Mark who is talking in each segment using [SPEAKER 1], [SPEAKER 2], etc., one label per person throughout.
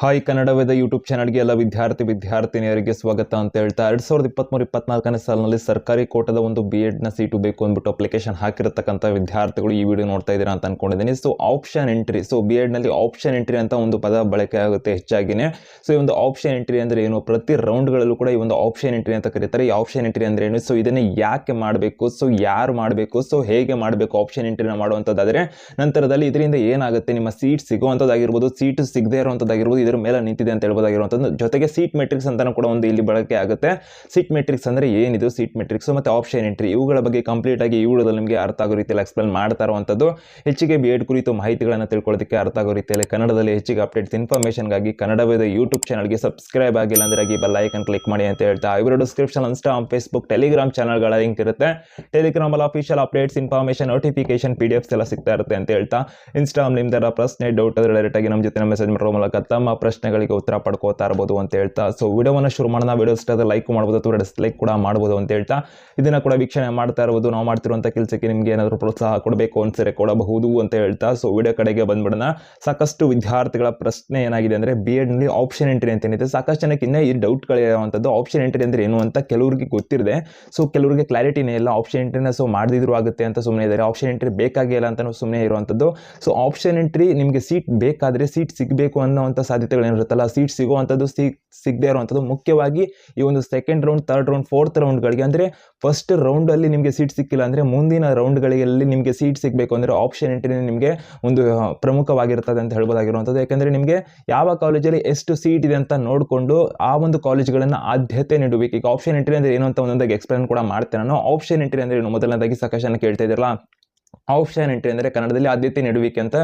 [SPEAKER 1] Hi Kannada Veda YouTube ಚಾನಲ್ಗೆ ಎಲ್ಲ ವಿದ್ಯಾರ್ಥಿ ವಿದ್ಯಾರ್ಥಿನಿಯರಿಗೆ ಸ್ವಾಗತ ಅಂತ ಹೇಳ್ತಾ, ಎರಡು ಸಾವಿರದ ಇಪ್ಪತ್ತ್ಮೂರು ಇಪ್ಪತ್ನಾಲ್ಕನೇ ಸಾಲಿನಲ್ಲಿ ಸರ್ಕಾರಿ ಕೋಟದ ಒಂದು ಬಿ ಎಡ್ನ ಸೀಟು ಬೇಕು ಅಂದ್ಬಿಟ್ಟು ಅಪ್ಲಿಕೇಶನ್ ಹಾಕಿರತಕ್ಕಂಥ ವಿದ್ಯಾರ್ಥಿಗಳು ಈ ವಿಡಿಯೋ ನೋಡ್ತಾ ಇದ್ದೀರಾ ಅಂತ ಅನ್ಕೊಂಡಿದ್ದೀನಿ. So option entry so B ಎಡ್ನಲ್ಲಿ option entry ಅಂತ ಒಂದು ಪದ ಬಳಕೆ ಆಗುತ್ತೆ ಹೆಚ್ಚಾಗಿನೇ. ಸೊ ಈ ಒಂದು ಆಪ್ಷನ್ ಎಂಟ್ರಿ ಅಂದರೆ ಏನು? ಪ್ರತಿ ರೌಂಡ್ಗಳಲ್ಲೂ ಕೂಡ ಈ ಒಂದು ಆಪ್ಷನ್ ಎಂಟ್ರಿ ಅಂತ ಕರೀತಾರೆ. ಈ ಆಪ್ಷನ್ ಎಂಟ್ರಿ ಅಂದರೆ ಏನು? ಸೊ ಇದನ್ನು ಯಾಕೆ ಮಾಡಬೇಕು? ಸೊ ಯಾರು ಮಾಡಬೇಕು? ಸೊ ಹೇಗೆ ಮಾಡಬೇಕು ಆಪ್ಷನ್ ಎಂಟ್ರಿನ ಮಾಡುವಂಥದ್ದಾದರೆ, ನಂತರದಲ್ಲಿ ಇದರಿಂದ ಏನಾಗುತ್ತೆ? ನಿಮ್ಮ ಸೀಟ್ ಸಿಗುವಂಥದ್ದಾಗಿರ್ಬೋದು ಸೀಟ್ ಸಿಗದೇ ಇರುವಂಥದ್ದಾಗಿರ್ಬೋದು ಇದರ ಮೇಲೆ ನಿಂತಿದೆ ಅಂತ ಹೇಳ್ಬೋದಾಗಿರುವಂಥದ್ದು. ಜೊತೆಗೆ ಸೀಟ್ ಮೆಟ್ರಿಕ್ಸ್ ಅಂತಲೂ ಕೂಡ ಒಂದು ಇಲ್ಲಿ ಬಳಕೆ ಆಗುತ್ತೆ. ಸೀಟ್ ಮೆಟ್ರಿಕ್ಸ್ ಅಂದರೆ ಏನಿದು? ಸೀಟ್ ಮೆಟ್ರಿಕ್ಸ್ ಮತ್ತು ಆಪ್ಷನ್ ಎಂಟ್ರಿ ಇವುಗಳ ಬಗ್ಗೆ ಕಂಪ್ಲೀಟ್ ಆಗಿ ಈ ವಿಡಿಯೋದಲ್ಲಿ ನಿಮಗೆ ಅರ್ಥ ಆಗೋ ರೀತಿಯಲ್ಲಿ ಎಕ್ಸ್ಪ್ಲೇನ್ ಮಾಡ್ತಾ ಇರುವಂಥದ್ದು. ಹೆಚ್ಚಿಗೆ ಬಿ ಎಡ್ ಕುರಿತು ಮಾಹಿತಿಗಳನ್ನು ತಿಳ್ಕೊಳ್ಳೋದಕ್ಕೆ ಅರ್ಥ ಆಗೋ ರೀತಿಯಲ್ಲಿ ಕನ್ನಡದಲ್ಲಿ ಹೆಚ್ಚಿಗೆ ಅಪ್ಡೇಟ್ಸ್ ಇನ್ಫಾರ್ಮೇಷನ್ಗಾಗಿ ಕನ್ನಡವೇದ ಯೂಟ್ಯೂಬ್ ಚಾನಲ್ಗೆ ಸಬ್ಸ್ಕ್ರೈಬ್ ಆಗಿಲ್ಲ ಅಂದರೆ ಆಗಿ ಬೆಲ್ ಐಕನ್ ಕ್ಲಿಕ್ ಮಾಡಿ ಅಂತ ಹೇಳ್ತಾ ಇವರು. ಡಿಸ್ಕ್ರಿಪ್ಷನ್ ಇನ್ಸ್ಟಾ ಫೇಸ್ಬುಕ್ ಟೆಲಿಗ್ರಾಮ್ ಚಾನಲ್ಗಳ ಲಿಂಕ್ ಇರುತ್ತೆ. ಟೆಲಿಗ್ರಾಮ್ ಅಲ್ಲಿ official updates information notification P D Fs ಎಲ್ಲ ಸಿಗ್ತಾ ಇರುತ್ತೆ ಅಂತ ಹೇಳ್ತಾ. ಇನ್ಸ್ಟಾಮ್ ನಿಮ್ದರ ಪ್ರಶ್ನೆ ಡೌಟ್ ಆದರೆ ಡೈರೆಕ್ಟಾಗಿ ನಮ್ಮ ಜೊತೆ ಮೆಸೇಜ್ ಮಾಡೋ ಮೂಲಕ ತಮ್ಮ ಪ್ರಶ್ನೆಗಳಿಗೆ ಉತ್ತರ ಪಡ್ಕೋತಾ ಇರ್ಬೋದು ಅಂತ ಹೇಳ್ತಾ ಸೊ ವಿಡಿಯೋವನ್ನು ಶುರು ಮಾಡೋಣ. ವಿಡಿಯೋ ಇಷ್ಟ ಲೈಕ್ ಮಾಡ್ಬೋದು ಅಥವಾ ಡಿಸ್ಲೈಕ್ ಕೂಡ ಮಾಡ್ಬೋದು ಅಂತ ಹೇಳ್ತಾ, ಇದನ್ನು ಕೂಡ ವೀಕ್ಷಣೆ ಮಾಡ್ತಾ ಇರ್ಬೋದು. ನಾವು ಮಾಡ್ತಿರುವಂಥ ಕೆಲಸಕ್ಕೆ ನಿಮಗೆ ಏನಾದರೂ ಪ್ರೋತ್ಸಾಹ ಕೊಡಬೇಕು ಅನ್ಸರೆ ಕೊಡಬಹುದು ಅಂತ ಹೇಳ್ತಾ ಸೊ ವಿಡಿಯೋ ಕಡೆಗೆ ಬಂದ್ಬಿಡೋಣ. ಸಾಕಷ್ಟು ವಿದ್ಯಾರ್ಥಿಗಳ ಪ್ರಶ್ನೆ ಏನಾಗಿದೆ ಅಂದರೆ ಬಿ ಎಡ್ನಲ್ಲಿ ಆಪ್ಷನ್ ಎಂಟ್ರಿ ಅಂತ ಏನಿದೆ, ಸಾಕಷ್ಟು ಜನಕ್ಕೆ ಇನ್ನೇ ಈ ಡೌಟ್ಗಳಿರುವಂಥದ್ದು ಆಪ್ಷನ್ ಎಂಟ್ರಿ ಅಂದರೆ ಏನು ಅಂತ ಕೆಲವರಿಗೆ ಗೊತ್ತಿರದೆ ಸೊ ಕೆಲವರಿಗೆ ಕ್ಲಾರಿಟಿನೇ ಇಲ್ಲ ಆಪ್ಷನ್ ಎಂಟ್ರಿನ ಸೊ ಮಾಡಿದ್ರು ಆಗುತ್ತೆ ಅಂತ ಸುಮ್ಮನೆ ಇದ್ದಾರೆ. ಆಪ್ಷನ್ ಎಂಟ್ರಿ ಬೇಕಾಗಿಲ್ಲ ಅಂತ ಸುಮ್ಮನೆ ಇರುವಂಥದ್ದು ಸೊ ಆಪ್ಷನ್ ಎಂಟ್ರಿ ನಿಮಗೆ ಸೀಟ್ ಬೇಕಾದರೆ ಸೀಟ್ ಸಿಗಬೇಕು ಅನ್ನೋವಂಥ ಸಾಧ್ಯತೆಗಳೇನಿರುತ್ತಲ್ಲ ಸೀಟ್ ಸಿಗುವಂಥದ್ದು ಸಿಗ್, ಸಿಗದೇ ಇರುವಂಥದ್ದು. ಮುಖ್ಯವಾಗಿ ಈ ಒಂದು second round third round fourth ರೌಂಡ್ಗಳಿಗೆ ಅಂದರೆ ಫಸ್ಟ್ ರೌಂಡಲ್ಲಿ ನಿಮಗೆ ಸೀಟ್ ಸಿಕ್ಕಿಲ್ಲ ಅಂದರೆ ಮುಂದಿನ ರೌಂಡ್ಗಳಲ್ಲಿ ನಿಮಗೆ ಸೀಟ್ ಸಿಗಬೇಕು ಅಂದರೆ ಆಪ್ಷನ್ ಎಂಟ್ರಿ ನಿಮಗೆ ಒಂದು ಪ್ರಮುಖವಾಗಿರ್ತದೆ ಅಂತ ಹೇಳ್ಬೋದಾಗಿರುವಂಥದ್ದು. ಯಾಕಂದರೆ ನಿಮಗೆ ಯಾವ ಕಾಲೇಜಲ್ಲಿ ಎಷ್ಟು ಸೀಟ್ ಇದೆ ಅಂತ ನೋಡಿಕೊಂಡು ಆ ಒಂದು ಕಾಲೇಜುಗಳನ್ನು ಆದ್ಯತೆ ನೀಡಬೇಕು ಈಗ ಆಪ್ಷನ್ ಎಂಟ್ರಿ ಅಂದರೆ ಏನು ಅಂತ ಒಂದೊಂದಾಗಿ ಎಕ್ಸ್ಪ್ಲೇನ್ ಕೂಡ ಮಾಡ್ತೇನೆ ನಾನು. ಆಪ್ಷನ್ ಎಂಟ್ರಿ ಅಂದರೆ ಏನು? ಮೊದಲನೇದಾಗಿ ಸಾಕಷ್ಟು ಕೇಳ್ತಾ ಇದ್ದಿರಲ್ಲ? ಆಪ್ಷನ್ ಎಂಟ್ರಿ ಅಂದರೆ ಕನ್ನಡದಲ್ಲಿ ಆದ್ಯತೆ ನೀಡುವಿಕೆ ಅಂತ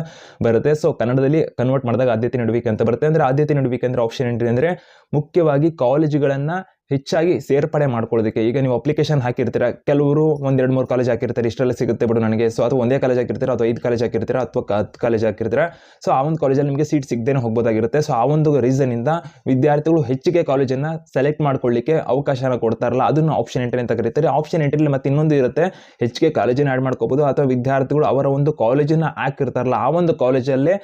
[SPEAKER 1] ಬರುತ್ತೆ. ಸೊ ಕನ್ನಡದಲ್ಲಿ ಕನ್ವರ್ಟ್ ಮಾಡಿದಾಗ ಆದ್ಯತೆ ನೀಡುವಿಕೆ ಅಂತ ಬರುತ್ತೆ. ಅಂದರೆ ಆದ್ಯತೆ ನೀಡುವಿಕೆ ಅಂದರೆ ಆಪ್ಷನ್ ಎಂಟ್ರಿ ಅಂದರೆ ಮುಖ್ಯವಾಗಿ ಕಾಲೇಜುಗಳನ್ನು ಹೆಚ್ಚಾಗಿ ಸೇರ್ಪಡೆ ಮಾಡ್ಕೊಳ್ಳೋದಕ್ಕೆ. ಈಗ ನೀವು ಅಪ್ಲಿಕೇಶನ್ ಹಾಕಿರ್ತೀರ, ಕೆಲವರು ಒಂದೆರಡು ಮೂರು ಕಾಲೇಜ್ ಹಾಕಿರ್ತಾರೆ ಇಷ್ಟೆಲ್ಲ ಸಿಗುತ್ತೆ ಬಿಡು ನನಗೆ. ಸೊ ಅಥವಾ ಒಂದೇ ಕಾಲೇಜ್ ಹಾಕಿರ್ತೀರ, ಅಥವಾ ಐದು ಕಾಲೇಜ್ ಹಾಕಿರ್ತೀರ, ಅಥವಾ ಹತ್ತು ಕಾಲೇಜ್ ಹಾಕಿರ್ತೀರ. ಸೊ ಆ ಒಂದು ಕಾಲೇಜಲ್ಲಿ ನಿಮಗೆ ಸೀಟ್ ಸಿಗದೇನೆ ಹೋಗ್ಬೋದಾಗಿರುತ್ತೆ. ಸೊ ಆ ಒಂದು ರೀಸನಿಂದ ವಿದ್ಯಾರ್ಥಿಗಳು ಹೆಚ್ಚಿಗೆ ಕಾಲೇಜನ್ನು ಸೆಲೆಕ್ಟ್ ಮಾಡ್ಕೊಳ್ಳಿಕ್ಕೆ ಅವಕಾಶನ ಕೊಡ್ತಾರಲ್ಲ, ಅದನ್ನು ಆಪ್ಷನ್ ಎಂಟ್ರಿ ಅಂತ ಕರೀತಾರೆ. ಆಪ್ಷನ್ ಎಂಟ್ರಿಲಿ ಮತ್ತೆ ಇನ್ನೊಂದು ಇರುತ್ತೆ, ಹೆಚ್ಚಿಗೆ ಕಾಲೇಜನ್ನು ಆ್ಯಡ್ ಮಾಡ್ಕೋಬೋದು, ಅಥವಾ ವಿದ್ಯಾರ್ಥಿಗಳು ಅವರ ಒಂದು ಕಾಲೇಜನ್ನು ಹಾಕಿರ್ತಾರಲ್ಲ, ಆ ಒಂದು ಕಾಲೇಜಲ್ಲೇ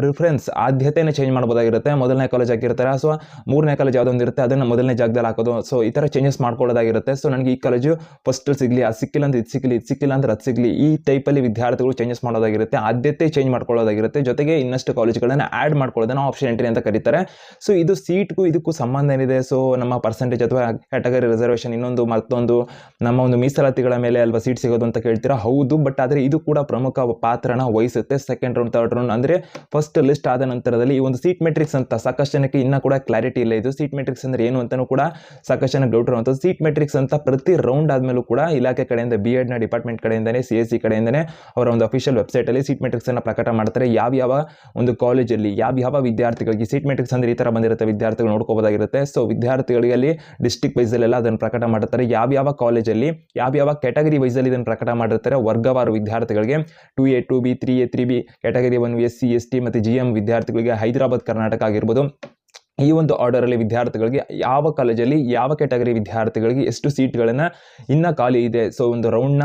[SPEAKER 1] ಪ್ರಿಫರೆನ್ಸ್ ಆದ್ಯತೆಯನ್ನು ಚೇಂಜ್ ಮಾಡ್ಬೋದಾಗಿರುತ್ತೆ. ಮೊದಲನೇ ಕಾಲೇಜ್ ಹಾಕಿರ್ತಾರೆ, ಅಥವಾ ಮೂರನೇ ಕಾಲೇಜ್ ಯಾವುದೊಂದು ಇರುತ್ತೆ ಅದನ್ನು ಮೊದಲನೇ ಜಾಗದಲ್ಲಿ ಹಾಕೋದು. ಸೊ ಈ ಥರ ಚೇಂಜಸ್ ಮಾಡ್ಕೊಳ್ಳೋದಾಗಿರುತ್ತೆ. ಸೊ ನನಗೆ ಈ ಕಾಲೇಜು ಫಸ್ಟ್ ಸಿಗಲಿ, ಅದು ಸಿಕ್ಕಿಲ್ಲ ಅಂದ್ರೆ ಇದು ಸಿಗಲಿ, ಇದು ಸಿಕ್ಕಿಲ್ಲ ಅಂದ್ರೆ ಅದು ಸಿಗಲಿ, ಈ ಟೈಪಲ್ಲಿ ವಿದ್ಯಾರ್ಥಿಗಳು ಚೇಂಜಸ್ ಮಾಡೋದಾಗಿರುತ್ತೆ. ಆದ್ಯತೆ ಚೇಂಜ್ ಮಾಡ್ಕೊಳ್ಳೋದಾಗಿರುತ್ತೆ. ಜೊತೆಗೆ ಇನ್ನಷ್ಟು ಕಾಲೇಜುಗಳನ್ನು ಆ್ಯಡ್ ಮಾಡ್ಕೊಳ್ಳೋದನ್ನು ಆಪ್ಷನ್ ಎಂಟ್ರಿ ಅಂತ ಕರೀತಾರೆ. ಸೊ ಇದು ಸೀಟ್ಗೂ ಇದಕ್ಕೂ ಸಂಬಂಧ ಏನಿದೆ? ಸೊ ನಮ್ಮ ಪರ್ಸೆಂಟೇಜ್ ಅಥವಾ ಕ್ಯಾಟಗರಿ ರಿಸರ್ವೇಷನ್ ಇನ್ನೊಂದು ಮತ್ತೊಂದು ನಮ್ಮ ಒಂದು ಮೀಸಲಾತಿಗಳ ಮೇಲೆ ಅಲ್ವಾ ಸೀಟ್ ಸಿಗೋದು ಅಂತ ಕೇಳ್ತೀರಾ? ಹೌದು ಬಟ್ ಆದರೆ ಇದು ಕೂಡ ಪ್ರಮುಖ ಪಾತ್ರನ ವಹಿಸುತ್ತೆ. ಸೆಕೆಂಡ್ ರೌಂಡ್ ಥರ್ಡ್ ರೌಂಡ್ ಅಂದರೆ ಫಸ್ಟ್ ಲಿಸ್ಟ್ ಆದ ನಂತರದಲ್ಲಿ ಈ ಒಂದು ಸೀಟ್ ಮೆಟ್ರಿಕ್ಸ್ ಅಂತ ಸಾಕಷ್ಟು ಜನಕ್ಕೆ ಇನ್ನೂ ಕೂಡ ಕ್ಲಾರಿಟಿ ಇಲ್ಲ. ಇದು ಸೀಟ್ ಮೆಟ್ರಿಕ್ಸ್ ಅಂದರೆ ಏನು ಅಂತಲೂ ಕೂಡ ಸಾಕಷ್ಟು ಜನ ಡೌಟ್ ಇರುವಂಥದ್ದು. ಸೀಟ್ ಮೆಟ್ರಿಕ್ಸ್ ಅಂತ ಪ್ರತಿ ರೌಂಡ್ ಆದಮೇಲೂ ಕೂಡ ಇಲಾಖೆ ಕಡೆಯಿಂದ ಬಿ ಎಡ್ನ ಡಿಪಾರ್ಟ್ಮೆಂಟ್ ಕಡೆಯಿಂದನೇ ಸಿ ಎಸ್ ಸಿ ಕಡೆಯಿಂದನೇ ಅವರ ಒಂದು ಅಫಿಷಿಯಲ್ ವೆಬ್ಸೈಟಲ್ಲಿ ಸೀಟ್ ಮೆಟ್ರಿಕ್ಸನ್ನು ಪ್ರಕಟ ಮಾಡ್ತಾರೆ. ಯಾವ ಯಾವ ಒಂದು ಕಾಲೇಜಲ್ಲಿ ಯಾವ ಯಾವ ವಿದ್ಯಾರ್ಥಿಗಳಿಗೆ ಸೀಟ್ ಮೆಟ್ರಿಕ್ಸ್ ಅಂದರೆ ಈ ಥರ ಬಂದಿರುತ್ತೆ, ವಿದ್ಯಾರ್ಥಿಗಳು ನೋಡ್ಕೋಬೋದಾಗಿರುತ್ತೆ. ಸೊ ವಿದ್ಯಾರ್ಥಿಗಳಿಗೆ ಅಲ್ಲಿ ಡಿಸ್ಟಿಕ್ ವೈಸಲ್ಲೆಲ್ಲ ಅದನ್ನು ಪ್ರಕಟ ಮಾಡ್ತಾರೆ. ಯಾವ ಯಾವ ಕಾಲೇಜಲ್ಲಿ ಯಾವ ಯಾವ ಕ್ಯಾಟಗರಿ ವೈಸಲ್ಲಿ ಇದನ್ನು ಪ್ರಕಟ ಮಾಡಿರ್ತಾರೆ ವರ್ಗವಾರು ವಿದ್ಯಾರ್ಥಿಗಳಿಗೆ. Two A two B three A three B category one S C S T ಮತ್ತು ಜಿ ಎಂ ವಿದ್ಯಾರ್ಥಿಗಳಿಗೆ ಹೈದರಾಬಾದ್, ಕರ್ನಾಟಕ ಆಗಿರ್ಬೋದು. ಈ ಒಂದು ಆರ್ಡರಲ್ಲಿ ವಿದ್ಯಾರ್ಥಿಗಳಿಗೆ ಯಾವ ಕಾಲೇಜಲ್ಲಿ ಯಾವ ಕ್ಯಾಟಗರಿ ವಿದ್ಯಾರ್ಥಿಗಳಿಗೆ ಎಷ್ಟು ಸೀಟ್ಗಳನ್ನು ಇನ್ನೂ ಖಾಲಿ ಇದೆ. ಸೊ ಒಂದು ರೌಂಡ್ನ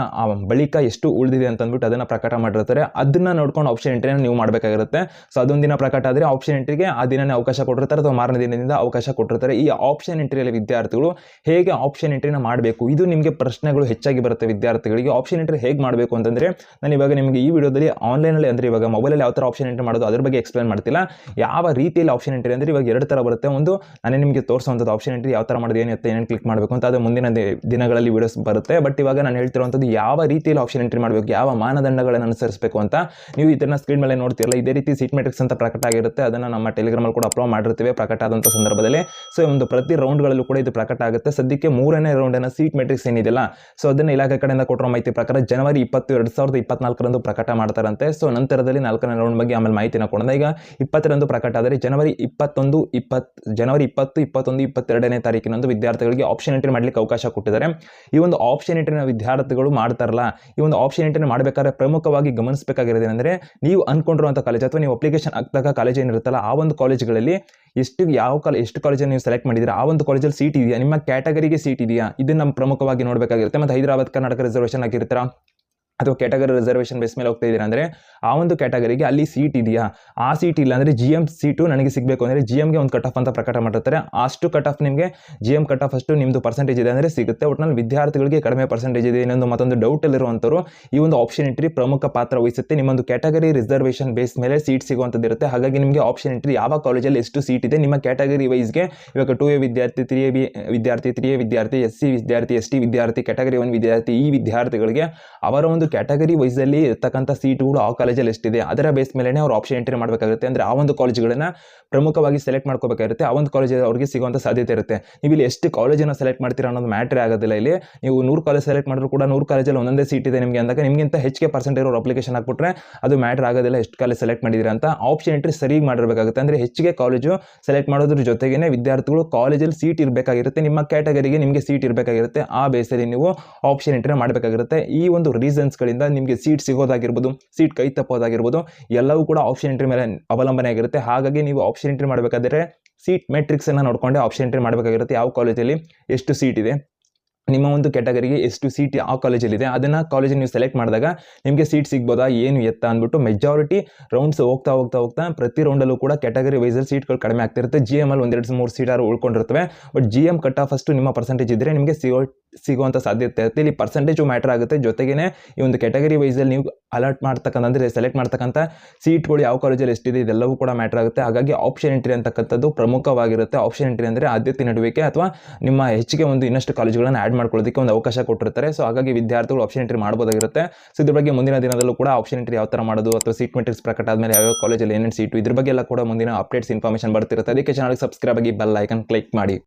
[SPEAKER 1] ಬಳಿಕ ಎಷ್ಟು ಉಳಿದಿದೆ ಅಂತ ಅಂದ್ಬಿಟ್ಟು ಅದನ್ನು ಪ್ರಕಟ ಮಾಡಿರ್ತಾರೆ. ಅದನ್ನು ನೋಡ್ಕೊಂಡು ಆಪ್ಷನ್ ಎಂಟ್ರಿನ ನೀವು ಮಾಡಬೇಕಾಗಿರುತ್ತೆ. ಸೊ ಅದೊಂದು ದಿನ ಪ್ರಕಟ ಆದರೆ ಆಪ್ಷನ್ ಎಂಟ್ರಿಗೆ ಆ ದಿನನೇ ಅವಕಾಶ ಕೊಟ್ಟಿರ್ತಾರೆ ಅಥವಾ ಮಾರನೇ ದಿನದಿಂದ ಅವಕಾಶ ಕೊಟ್ಟಿರ್ತಾರೆ. ಈ ಆಪ್ಷನ್ ಎಂಟ್ರಿಯಲ್ಲಿ ವಿದ್ಯಾರ್ಥಿಗಳು ಹೇಗೆ ಆಪ್ಷನ್ ಎಂಟ್ರಿನ ಮಾಡಬೇಕು? ಇದು ನಿಮಗೆ ಪ್ರಶ್ನೆಗಳು ಹೆಚ್ಚಾಗಿ ಬರುತ್ತೆ ವಿದ್ಯಾರ್ಥಿಗಳಿಗೆ. ಆಪ್ಷನ್ ಎಂಟ್ರಿ ಹೇಗೆ ಮಾಡಬೇಕು ಅಂತಂದರೆ, ನಾನು ಇವಾಗ ನಿಮಗೆ ಈ ವಿಡಿಯೋದಲ್ಲಿ ಆನ್ಲೈನಲ್ಲಿ ಅಂದರೆ ಇವಾಗ ಮೊಬೈಲಲ್ಲಿ ಯಾವ ಥರ ಆಪ್ಷನ್ ಎಂಟ್ರಿ ಮಾಡೋದು ಅದ್ರ ಬಗ್ಗೆ ಎಕ್ಸ್ಪ್ಲೇನ್ ಮಾಡ್ತಿಲ್ಲ. ಯಾವ ರೀತಿಯಲ್ಲಿ ಆಪ್ಷನ್ ಎಂಟ್ರಿ ಅಂದರೆ ಇವಾಗ ಎರಡು ಥರ ಬರುತ್ತೆ. ಒಂದು, ನಾನೇ ನಿಮಗೆ ತೋರಿಸುವಂಥದ್ದು ಆಪ್ಷನ್ ಎಂಟ್ರಿ ಯಾವ ಥರ ಮಾಡೋದು ಏನಿರುತ್ತೆ ಏನೇನು ಕ್ಲಿಕ್ ಮಾಡಬೇಕು ಅಂತ ಅದು ಮುಂದಿನ ದಿನಗಳಲ್ಲಿ ವಿಡಿಯೋಸ್ ಬರುತ್ತೆ. ಬಟ್ ಇವಾಗ ನಾನು ಹೇಳ್ತಿರುವಂಥದ್ದು ಯಾವ ರೀತಿಯಲ್ಲಿ ಆಪ್ಷನ್ ಎಂಟ್ರಿ ಮಾಡಬೇಕು, ಯಾವ ಮಾನದಂಡಗಳನ್ನು ಅನುಸರಿಸಬೇಕು ಅಂತ ನೀವು ಇದನ್ನು ಸ್ಕ್ರೀನ್ ಮೇಲೆ ನೋಡ್ತಿರಲ್ಲ, ಇದೇ ರೀತಿ ಸೀಟ್ ಮೆಟ್ರಿಕ್ಸ್ ಅಂತ ಪ್ರಕಟ ಆಗಿರುತ್ತೆ. ಅದನ್ನು ನಮ್ಮ ಟೆಲಿಗ್ರಾಮಲ್ಲಿ ಕೂಡ ಅಪ್ಲೋಡ್ ಮಾಡಿರ್ತೀವಿ, ಪ್ರಕಟ ಆದಂಥ ಸಂದರ್ಭದಲ್ಲಿ. ಸೊ ಒಂದು ಪ್ರತಿ ರೌಂಡ್ಗಳಲ್ಲೂ ಕೂಡ ಇದು ಪ್ರಕಟ ಆಗುತ್ತೆ. ಸದ್ಯಕ್ಕೆ ಮೂರನೇ ರೌಂಡನ್ನು ಸೀಟ್ ಮೆಟ್ರಿಕ್ಸ್ ಏನಿದೆಯಲ್ಲ ಸೊ ಅದನ್ನು ಇಲಾಖೆ ಕಡೆಯಿಂದ ಕೊಟ್ಟಿರೋ ಮಾಹಿತಿ ಪ್ರಕಾರ ಜನವರಿ ಇಪ್ಪತ್ತು ಎರಡು ಸಾವಿರದ ಇಪ್ಪತ್ನಾಲ್ಕರಂದು ಪ್ರಕಟ ಮಾಡ್ತಾರಂತೆ. ಸೊ ನಂತರದಲ್ಲಿ ನಾಲ್ಕನೇ ರೌಂಡ್ ಬಗ್ಗೆ ಆಮೇಲೆ ಮಾಹಿತಿನ ಕೊಡೋಣ. ಈಗ ಇಪ್ಪತ್ತರಂದು ಪ್ರಕಟ ಆದರೆ ಜನವರಿ ಇಪ್ಪತ್ತೊಂದು ಇಪ್ಪತ್ತು ಜನವರಿ ಇಪ್ಪತ್ತು, ಇಪ್ಪತ್ತೊಂದು, ಇಪ್ಪತ್ತೆರಡನೇ ತಾರೀಕಿನಂದು ವಿದ್ಯಾರ್ಥಿಗಳಿಗೆ ಆಪ್ಷನ್ ಎಂಟ್ರಿ ಮಾಡಲಿಕ್ಕೆ ಅವಕಾಶ ಕೊಟ್ಟಿದ್ದಾರೆ. ಈ ಒಂದು ಆಪ್ಷನ್ ಎಂಟ್ರಿನ ವಿದ್ಯಾರ್ಥಿಗಳು ಮಾಡ್ತಾರಲ್ಲ, ಈ ಒಂದು ಆಪ್ಷನ್ ಎಂಟ್ರಿ ಮಾಡಬೇಕಾದ್ರೆ ಪ್ರಮುಖವಾಗಿ ಗಮನಿಸಬೇಕಾಗಿರೋದೇನೆಂದರೆ ನೀವು ಅನ್ಕೊಂಡಿರುವಂಥ ಕಾಲೇಜ್ ಅಥವಾ ನೀವು ಅಪ್ಲಿಕೇಶನ್ ಹಾಕಿದಾಗ ಕಾಲೇಜ್ ಏನಿರುತ್ತಲ್ಲ ಆ ಒಂದು ಕಾಲೇಜ್ಗಳಲ್ಲಿ ಎಷ್ಟು ಯಾವ ಕಾಲೇಜ್ ಎಷ್ಟು ಕಾಲೇಜನ್ನು ನೀವು ಸೆಲೆಕ್ಟ್ ಮಾಡಿದ್ರೆ ಆ ಒಂದು ಕಾಲೇಜಲ್ಲಿ ಸೀಟ್ ಇದೆಯಾ? ನಿಮ್ಮ ಕ್ಯಾಟಗರಿಗೆ ಸೀಟ್ ಇದೆಯಾ? ಇದನ್ನು ಪ್ರಮುಖವಾಗಿ ನೋಡಬೇಕಾಗಿರುತ್ತೆ. ಮತ್ತು ಹೈದರಾಬಾದ್ ಕರ್ನಾಟಕ ರಿಸರ್ವೇಷನ್ ಆಗಿರ್ತೀರಾ ಅಥವಾ ಕ್ಯಾಟಗರಿ ರಿಸರ್ವೇಷನ್ ಬೇಸ್ ಮೇಲೆ ಹೋಗ್ತಾ ಇದ್ದೀರಾ ಅಂದರೆ, ಆ ಒಂದು ಕ್ಯಾಟಗರಿಗೆ ಅಲ್ಲಿ ಸೀಟ್ ಇದೆಯಾ? ಆ ಸೀಟ್ ಇಲ್ಲ ಅಂದರೆ ಜಿ ಎಂ ಸೀಟು ನನಗೆ ಸಿಗಬೇಕು ಅಂದರೆ ಜಿ ಎಮ್ಗೆ ಒಂದು ಕಟ್ ಆಫ್ ಅಂತ ಪ್ರಕಟ ಮಾಡಿರ್ತಾರೆ. ಅಷ್ಟು ಕಟ್ ಆಫ್ ನಿಮಗೆ ಜಿ ಎಂ ಕಟ್ ಆಫ್ ಅಷ್ಟು ನಿಮ್ಮದು ಪರ್ಸೆಂಟೇಜ್ ಇದೆ ಅಂದರೆ ಸಿಗುತ್ತೆ. ಒಟ್ಟಿನಲ್ಲಿ ವಿದ್ಯಾರ್ಥಿಗಳಿಗೆ ಕಡಿಮೆ ಪರ್ಸೆಂಟೇಜ್ ಇದೆ. ಇನ್ನೊಂದು ಮತ್ತೊಂದು ಡೌಟಲ್ಲಿರುವಂಥವ್ರು ಈ ಒಂದು ಆಪ್ಷನ್ ಎಂಟ್ರಿ ಪ್ರಮುಖ ಪಾತ್ರ ವಹಿಸುತ್ತೆ. ನಿಮ್ಮೊಂದು ಕ್ಯಾಟಗರಿ ರಿಸರ್ವೇಷನ್ ಬೇಸ್ ಮೇಲೆ ಸೀಟ್ ಸಿಗುವಂಥದ್ದು ಇರುತ್ತೆ. ಹಾಗಾಗಿ ನಿಮಗೆ ಆಪ್ಷನ್ ಎಂಟ್ರಿ ಯಾವ ಕಾಲೇಜಲ್ಲಿ ಎಷ್ಟು ಸೀಟ್ ಇದೆ, ನಿಮ್ಮ ಕ್ಯಾಟಗರಿ ವೈಸ್ಗೆ ಇವಾಗ ಟು ಎ ವಿದ್ಯಾರ್ಥಿ ತ್ರೀ ಎ ಬಿ ವಿದ್ಯಾರ್ಥಿ ತ್ರೀ ಎ ವಿದ್ಯಾರ್ಥಿ ಎಸ್ ಸಿ ವಿದ್ಯಾರ್ಥಿ ಎಸ್ ಟಿ ವಿದ್ಯಾರ್ಥಿ ಕ್ಯಾಟಗರಿ ಒನ್ ವಿದ್ಯಾರ್ಥಿ ಈ ವಿದ್ಯಾರ್ಥಿಗಳಿಗೆ ಅವರ ಒಂದು ಕ್ಯಾಟಗರಿ ವೈಸಲ್ಲಿ ಇರ್ತಕ್ಕಂಥ ಸೀಟುಗಳು ಆ ಕಾಲೇಜಲ್ಲಿ ಎಷ್ಟಿದೆ, ಅದರ ಬೇಸ್ ಮೇಲೆ ಅವ್ರು ಆಪ್ಷನ್ ಎಂಟ್ರಿ ಮಾಡಬೇಕಾಗುತ್ತೆ. ಅಂದರೆ ಆ ಒಂದು ಕಾಲೇಜ್ಗಳನ್ನು ಪ್ರಮುಖವಾಗಿ ಸೆಲೆಕ್ಟ್ ಮಾಡ್ಕೋಬೇಕಾಗಿರುತ್ತೆ ಆ ಒಂದು ಕಾಲೇಜ್ ಅವರಿಗೆ ಸಿಗುವಂಥ ಸಾಧ್ಯತೆ ಇರುತ್ತೆ. ನೀವು ಇಲ್ಲಿ ಎಷ್ಟು ಕಾಲೇಜನ್ನು ಸೆಲೆಕ್ಟ್ ಮಾಡ್ತೀರಾ ಅನ್ನೋದು ಮ್ಯಾಟ್ರೇ ಆಗೋದಿಲ್ಲ ಇಲ್ಲಿ. ನೀವು ನೂರು ಕಾಲೇಜ್ ಸೆಲೆಕ್ಟ್ ಮಾಡಿದ್ರು ಕೂಡ ನೂರು ಕಾಲೇಜಲ್ಲಿ ಒಂದೊಂದೇ ಸೀಟ್ ಇದೆ ನಿಮಗೆ ಅಂದಾಗ ನಿಮಗಿಂತ ಹೆಚ್ಚಿಗೆ ಪರ್ಸೆಂಟ್ ಇರೋರು ಅಪ್ಲಿಕೇಶನ್ ಹಾಕ್ಬಿಟ್ರೆ ಅದು ಮ್ಯಾಟ್ರ್ ಆಗೋದಿಲ್ಲ ಎಷ್ಟು ಕಾಲೇಜ್ ಸೆಲೆಕ್ಟ್ ಮಾಡಿದ್ದೀರಾ ಅಂತ. ಆಪ್ಷನ್ ಎಂಟ್ರಿ ಸರಿ ಮಾಡಿರಬೇಕಾಗುತ್ತೆ. ಅಂದರೆ ಹೆಚ್ಚಿಗೆ ಕಾಲೇಜು ಸೆಲೆಕ್ಟ್ ಮಾಡೋದ್ರ ಜೊತೆಗೇನೆ ವಿದ್ಯಾರ್ಥಿಗಳು ಕಾಲೇಜಲ್ಲಿ ಸೀಟ್ ಇರಬೇಕಾಗಿರುತ್ತೆ. ನಿಮ್ಮ ಕ್ಯಾಟಗರಿಗೆ ನಿಮಗೆ ಸೀಟ್ ಇರಬೇಕಾಗಿರುತ್ತೆ. ಆ ಬೇಸಲ್ಲಿ ನೀವು ಆಪ್ಷನ್ ಎಂಟ್ರಿ ಮಾಡಬೇಕಾಗಿರುತ್ತೆ. ಈ ಒಂದು ರೀಸನ್ಸ್ಗಳಿಂದ ನಿಮಗೆ ಸೀಟ್ ಸಿಗೋದಾಗಿರ್ಬೋದು ಸೀಟ್ ಕೈ ತಪ್ಪೋದಾಗಿರ್ಬೋದು, ಎಲ್ಲವೂ ಕೂಡ ಆಪ್ಷನ್ ಎಂಟ್ರಿ ಮೇಲೆ ಅವಲಂಬನೆ ಆಗಿರುತ್ತೆ. ಹಾಗಾಗಿ ನೀವು ಆಪ್ಷನ್ ಎಂಟ್ರಿ ಮಾಡಬೇಕಾದ್ರೆ ಸೀಟ್ ಮೆಟ್ರಿಕ್ಸನ್ನು ನೋಡಿಕೊಂಡೆ ಆಪ್ಷನ್ ಎಂಟ್ರಿ ಮಾಡಬೇಕಾಗಿರುತ್ತೆ ಯಾವ ಕಾಲೇಜಲ್ಲಿ ಎಷ್ಟು ಸೀಟ್ ಇದೆ. ನಿಮ್ಮ ಒಂದು ಕ್ಯಾಟಗರಿಗೆ ಎಷ್ಟು ಸೀಟ್ ಆ ಕಾಲೇಜಲ್ಲಿದೆ ಅದನ್ನು ಕಾಲೇಜಿಗೆ ನೀವು ಸೆಲೆಕ್ಟ್ ಮಾಡಿದಾಗ ನಿಮಗೆ ಸೀಟ್ ಸಿಗ್ಬೋದಾ, ಏನು ಎತ್ತ ಅಂದ್ಬಿಟ್ಟು ಮೆಜಾರಿಟಿ ರೌಂಡ್ಸ್ ಹೋಗ್ತಾ ಹೋಗ್ತಾ ಹೋಗ್ತಾ ಪ್ರತಿ ರೌಂಡಲ್ಲೂ ಕೂಡ ಕ್ಯಾಟಗರಿ ವೈಸಲ್ಲಿ ಸೀಟ್ಗಳು ಕಡಿಮೆ ಆಗ್ತಿರುತ್ತೆ. ಜಿ ಎಂ ಅಲ್ಲಿ ಒಂದೆರಡು ಮೂರು ಸೀಟ್ ಆರು ಉಳ್ಕೊಂಡಿರ್ತವೆ but G M cut off ಅಷ್ಟು ನಿಮ್ಮ ಪರ್ಸೆಂಟೇಜ್ ಇದ್ದರೆ ನಿಮಗೆ ಸಿಗೋ ಸಿಗುವಂಥ ಸಾಧ್ಯತೆ ಇರುತ್ತೆ. ಇಲ್ಲಿ ಪರ್ಸೆಂಟೇಜು ಮ್ಯಾಟ್ರ್ ಆಗುತ್ತೆ. ಜೊತೆಗೇ ಈ ಒಂದು ಕ್ಯಾಟಗರಿ ವೈಸಲ್ಲಿ ನೀವು ಅಲರ್ಟ್ ಮಾಡ್ತಕ್ಕಂಥ, ಅಂದರೆ ಸೆಲೆಕ್ಟ್ ಮಾಡ್ತಕ್ಕಂಥ ಸೀಟ್ಗಳು ಯಾವ ಕಾಲೇಜಲ್ಲಿ ಎಷ್ಟಿದೆ, ಇದೆಲ್ಲವೂ ಕೂಡ ಮ್ಯಾಟ್ರ್ ಆಗುತ್ತೆ. ಹಾಗಾಗಿ ಆಪ್ಷನ್ ಎಂಟ್ರಿ ಅಂತಕ್ಕಂಥದ್ದು ಪ್ರಮುಖವಾಗಿರುತ್ತೆ. ಆಪ್ಷನ್ ಎಂಟ್ರಿ ಅಂದರೆ ಆದ್ಯತೆ ನಡುವಿಕೆ ಅಥವಾ ನಿಮ್ಮ ಹೆಚ್ಚಿಗೆ ಒಂದು ಇನ್ನಷ್ಟು ಕಾಲೇಜುಗಳನ್ನು ಆ್ಯಡ್ ಮಾಡ್ಕೊಳ್ಳೋದಕ್ಕೆ ಒಂದು ಅವಕಾಶ ಕೊಟ್ಟಿರ್ತಾರೆ. ಸೊ ಹಾಗಾಗಿ ವಿದ್ಯಾರ್ಥಿಗಳು ಆಪ್ಷನ್ ಎಂಟ್ರಿ ಮಾಡ್ಬೋದಾಗಿರುತ್ತೆ. ಸೊ ಇದ್ರ ಬಗ್ಗೆ ಮುಂದಿನ ದಿನದಲ್ಲೂ ಕೂಡ ಆಪ್ಷನ್ ಎಂಟ್ರಿ ಯಾವ ಥರ ಮಾಡೋದು ಅಥವಾ ಸೀಟ್ ಮೆಟ್ರಿಕ್ಸ್ ಪ್ರಕಟ ಆದಮೇಲೆ ಯಾವ ಕಾಲೇಜಲ್ಲಿ ಏನೇನು ಸೀಟು ಇದ್ರ ಬಗ್ಗೆ ಎಲ್ಲ ಕೂಡ ಮುಂದಿನ ಅಪ್ಡೇಟ್ಸ್ ಇನ್ಫಾರ್ಮೇಷನ್ ಬರ್ತಿರುತ್ತೆ. ಅದಕ್ಕೆ ಚಾನಲ್ಗೆ ಸಬ್ಸ್ಕ್ರೈಬ್ ಆಗಿ ಬೆಲ್ ಐಕನ್ ಕ್ಲಿಕ್ ಮಾಡಿ.